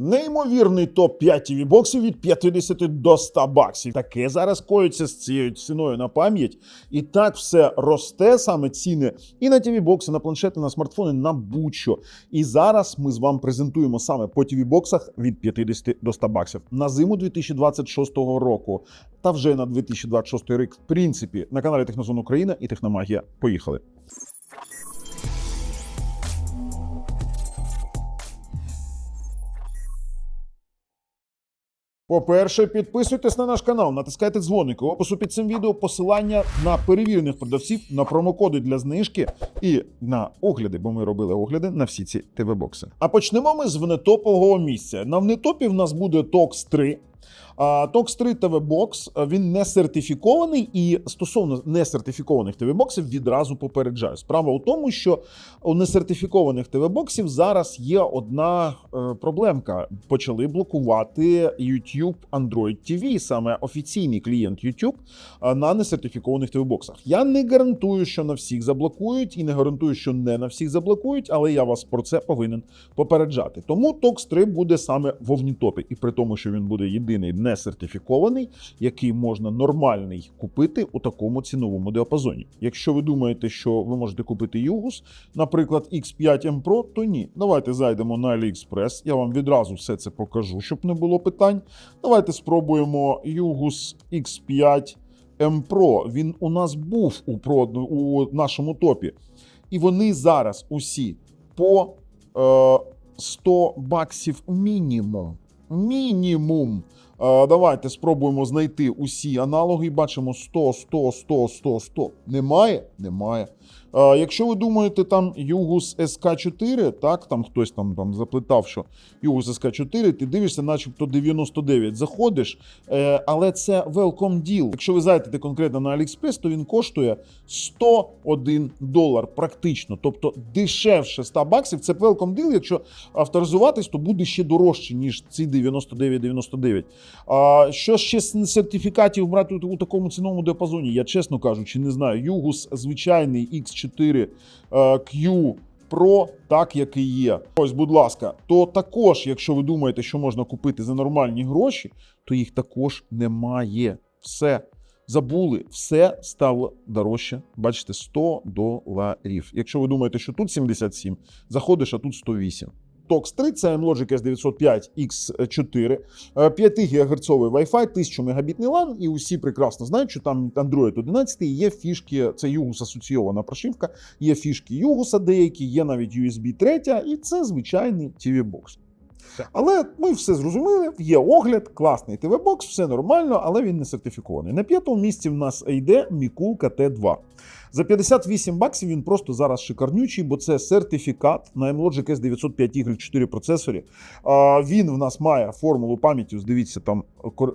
Неймовірний топ 5 tv боксів від 50 до 100 баксів. Таке зараз коїться з цією ціною на пам'ять. І так все росте саме ціни і на tv бокси, на планшети, на смартфони, на будь-що. І зараз ми з вами презентуємо саме по tv боксах від 50 до 100 баксів на зиму 2026 року та вже на 2026 рік. В принципі, на каналі Технозон Україна і Техномагія. Поїхали. По-перше, підписуйтесь на наш канал, натискайте дзвоник. У опису під цим відео посилання на перевірених продавців, на промокоди для знижки і на огляди, бо ми робили огляди на всі ці ТВ-бокси. А почнемо ми з внетопового місця. На внетопі в нас буде Токс 3. TOX 3 TV Box він не сертифікований, і стосовно несертифікованих TV боксів відразу попереджаю. Справа у тому, що у несертифікованих TV боксів зараз є одна е, проблемка. Почали блокувати YouTube Android TV, саме офіційний клієнт YouTube, на несертифікованих TV боксах. Я не гарантую, що на всіх заблокують, і не гарантую, що не на всіх заблокують, але я вас про це повинен попереджати. Тому TOX 3 буде саме в Овнітопі, і при тому, що він буде єдиний не сертифікований, який можна нормальний купити у такому ціновому діапазоні. Якщо ви думаєте, що ви можете купити Югус, наприклад, X5M Pro, то ні. Давайте зайдемо на AliExpress, Я вам відразу все це покажу, щоб не було питань. Давайте спробуємо Югус X5 M Pro. Він у нас був у, у нашому топі. І вони зараз усі по е, 100 баксів мінімум. Мінімум. Е, давайте спробуємо знайти усі аналоги. Бачимо 100, 100, 100, 100, 100. Немає? Немає. Е, якщо ви думаєте, там Югус СК4, так, там хтось там, там заплетав, що Югус СК4, ти дивишся, начебто 99. Заходиш, е, але це welcome deal. Якщо ви зайдете конкретно на AliExpress, то він коштує 101 долар практично. Тобто дешевше 100 баксів. Це welcome deal. Якщо авторизуватись, то буде ще дорожче, ніж ці 99,99. А що ще з сертифікатів брати у, такому ціновому діапазоні? Я чесно кажучи, не знаю. Югус звичайний X4 е, Q Pro, так як і є. Ось, будь ласка, то також, якщо ви думаєте, що можна купити за нормальні гроші, то їх також немає. Все. Забули, все стало дорожче. Бачите, 100 доларів. Якщо ви думаєте, що тут 77, заходиш, а тут 108. TOX 3 це Logic S905 X4, 5 ГГц Wi-Fi, 1000 Мбітний LAN, і усі прекрасно знають, що там Android 11 і є фішки, це Югус асоційована прошивка, є фішки Югуса деякі, є навіть USB 3, і це звичайний TV бокс. Але ми все зрозуміли, є огляд, класний ТВ-бокс, все нормально, але він не сертифікований. На п'ятому місці в нас йде Мікулка Т2. За 58 баксів він просто зараз шикарнючий, бо це сертифікат на M-Logic S905Y 4 процесорі. Він в нас має формулу пам'яті. Дивіться, там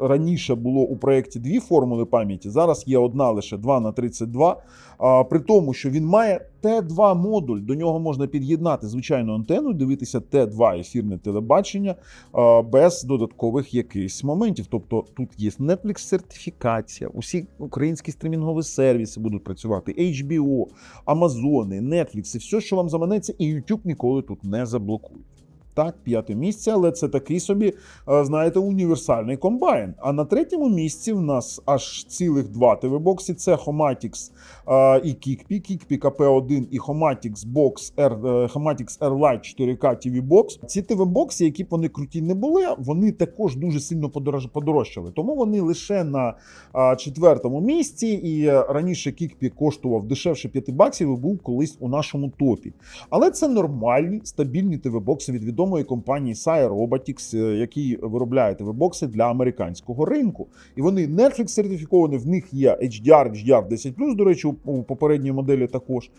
раніше було у проєкті дві формули пам'яті, зараз є одна лише 2 на 32. А, При тому, що він має Т2 модуль, до нього можна під'єднати звичайну антенну, дивитися Т2 ефірне телебачення без додаткових якихось моментів. Тобто тут є Netflix сертифікація, усі українські стрімінгові сервіси будуть працювати, HBO, Амазони, Netflix і все, що вам заманеться, і YouTube ніколи тут не заблокують. Так, п'яте місце, але це такий собі, е, знаєте, універсальний комбайн. А на третьому місці в нас аж цілих два ТВ-бокси. Це Homatix е, і Kikpi, Kikpi KP1 і Homatix Box R, е, Homatix R-Lite 4K TV Box. Ці ТВ-бокси, які б вони круті не були, вони також дуже сильно подорожчали. Тому вони лише на четвертому місці. І раніше Kikpi коштував дешевше 5 баксів і був колись у нашому топі. Але це нормальні стабільні ТВ-бокси від відомої компанії Sire Robotics, е, які виробляють TV-бокси для американського ринку. І вони Netflix сертифіковані, в них є HDR, HDR 10 до речі, у- попередній моделі також.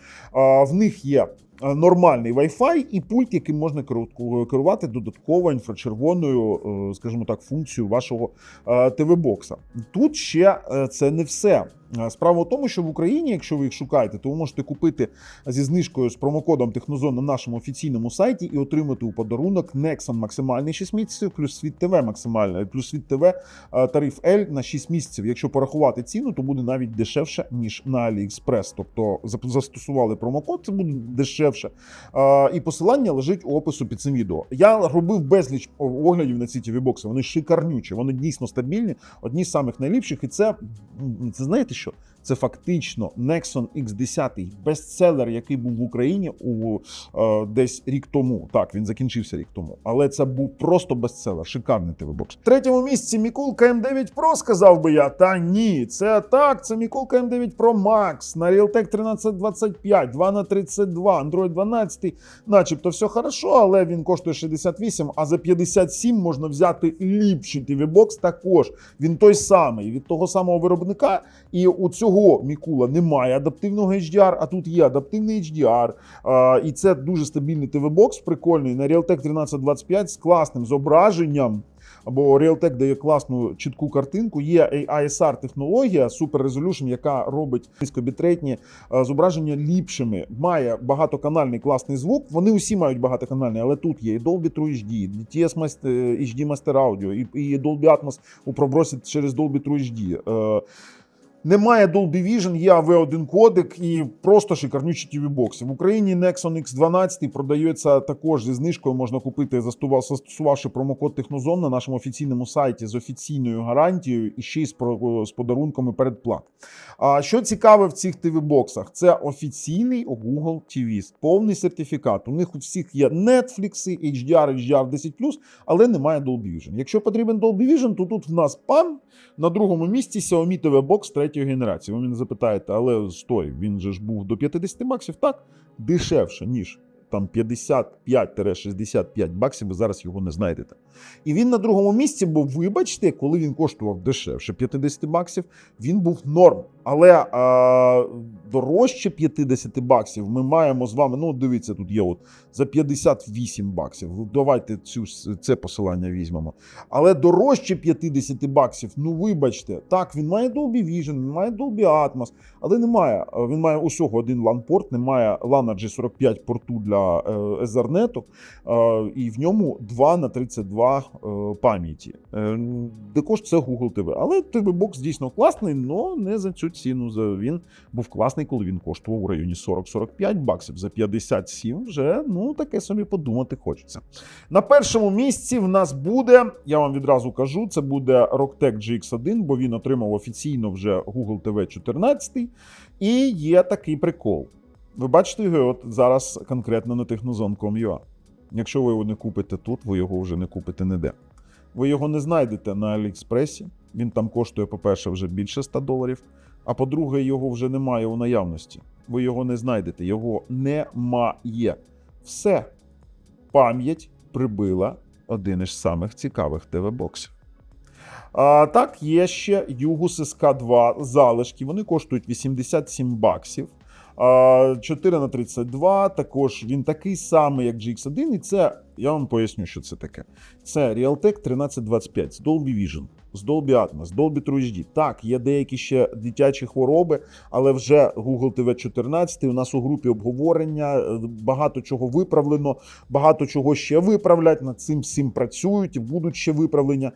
В них є нормальний Wi-Fi і пульт, яким можна керу- керувати додатково інфрачервоною, е, скажімо так, функцією вашого е, ТВ-бокса. Тут ще е, це не все. Е, Справа в тому, що в Україні, якщо ви їх шукаєте, то ви можете купити зі знижкою з промокодом Технозон на нашому офіційному сайті і отримати у подарунок Nexon максимальний 6 місяців, плюс Світ ТВ максимальний, плюс Світ ТВ е, тариф L на 6 місяців. Якщо порахувати ціну, то буде навіть дешевше ніж на AliExpress. Тобто застосували промокод, це буде дешевше дешевше. І посилання лежить у опису під цим відео. Я робив безліч оглядів на ці тіві бокси. Вони шикарнючі, вони дійсно стабільні, одні з самих найліпших. І це, це знаєте що? Це фактично Nexon X10, бестселер, який був в Україні у е, десь рік тому. Так, він закінчився рік тому. Але це був просто бестселер, шикарний TV бокс. В третьому місці Мікулка М9 Pro, сказав би я. Та ні, це так, це Мікулка М9 Pro Max на Realtek 1325, 2 на 32, Android 12, начебто все хорошо, але він коштує 68, а за 57 можна взяти ліпший TV бокс також. Він той самий від того самого виробника. І у цього Мікула немає адаптивного HDR, а тут є адаптивний HDR. А, і це дуже стабільний TV-бокс, прикольний на Realtek 1325 з класним зображенням. Або Realtek дає класну чітку картинку. Є ASR технологія Super Resolution, яка робить низькобітрейtні е, зображення ліпшими. Має багатоканальний класний звук. Вони усі мають багатоканальний, але тут є і Dolby True HD, DTS Master, HD Master Audio, і, і Dolby Atmos у пробросі через Dolby True HD. Немає Dolby Vision, є AV1 кодек і просто шикарнючі tv бокси В Україні Nexon X12 продається також зі знижкою. Можна купити, застосувавши промокод Технозон на нашому офіційному сайті з офіційною гарантією і ще й з, подарунками передплат. А що цікаве в цих tv боксах Це офіційний Google TV, повний сертифікат. У них у всіх є Netflix, HDR, HDR 10+, але немає Dolby Vision. Якщо потрібен Dolby Vision, то тут в нас пам на другому місці Xiaomi TV Box третьої генерації. Ви мене запитаєте, але стой, він же ж був до 50 баксів, так? Дешевше, ніж там 55-65 баксів, ви зараз його не знайдете. І він на другому місці, бо вибачте, коли він коштував дешевше 50 баксів, він був норм. Але а, дорожче 50 баксів ми маємо з вами. Ну, дивіться, тут є от за 58 баксів. Давайте цю, це посилання візьмемо. Але дорожче 50 баксів, ну вибачте, так, він має Dolby Vision, він має Dolby Atmos, але немає. е, Він має усього один LAN-порт, немає LAN G45 порту для е, Ethernet, е, і в ньому 2 на 32 е, пам'яті. Е, Також це Google TV. Але TV бокс дійсно класний, але не за цю ціну. За- Він був класний, коли він коштував у районі 40-45 баксів. За 57 вже ну таке собі подумати хочеться. На першому місці в нас буде, я вам відразу кажу, це буде Rocktech GX1, бо він отримав офіційно вже Google TV 14. І є такий прикол. Ви бачите його от зараз конкретно на technozone.com.ua. Якщо ви його не купите тут, ви його вже не купите ніде. Ви його не знайдете на Аліекспресі. Він там коштує, по-перше, вже більше 100 доларів. А по-друге, його вже немає у наявності. Ви його не знайдете, його немає. Все. Пам'ять прибила один із самих цікавих ТВ-боксів. А, так, є ще Югус СК2 залишки. Вони коштують 87 баксів. А, 4 на 32 також він такий самий, як GX1, і це я вам поясню, що це таке. Це Realtek 1325 з Dolby Vision, з Dolby Atmos, з Dolby True HD. Так, є деякі ще дитячі хвороби, але вже Google TV 14 у нас у групі обговорення. е, Багато чого виправлено, багато чого ще виправлять. Над цим всім працюють будуть ще виправлення.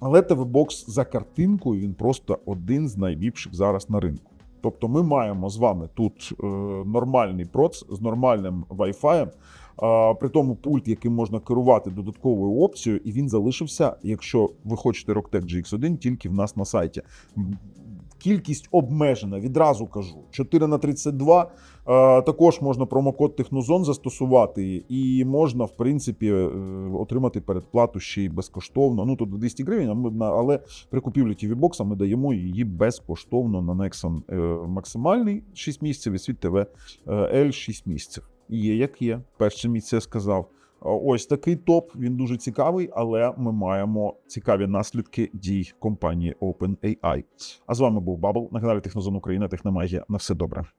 Але TV-бокс за картинкою він просто один з найліпших зараз на ринку. Тобто ми маємо з вами тут е, нормальний проц з нормальним Wi-Fi, а, при тому пульт, яким можна керувати додатковою опцією, і він залишився, якщо ви хочете Rocktech GX1, тільки в нас на сайті. Кількість обмежена, відразу кажу. 4 на 32. Е, також можна промокод Технозон застосувати, і можна, в принципі, е, отримати передплату ще й безкоштовно. Ну тут 200 гривень, але при купівлі TV бокса ми даємо її безкоштовно на Nexon е, максимальний 6 місяців і світ TV L 6 місяців. Є як є. Перше місце сказав. А Ось такий топ. Він дуже цікавий, але ми маємо цікаві наслідки дій компанії OpenAI. А з вами був Бабл на каналі Технозон Україна. Техномагія. На все добре.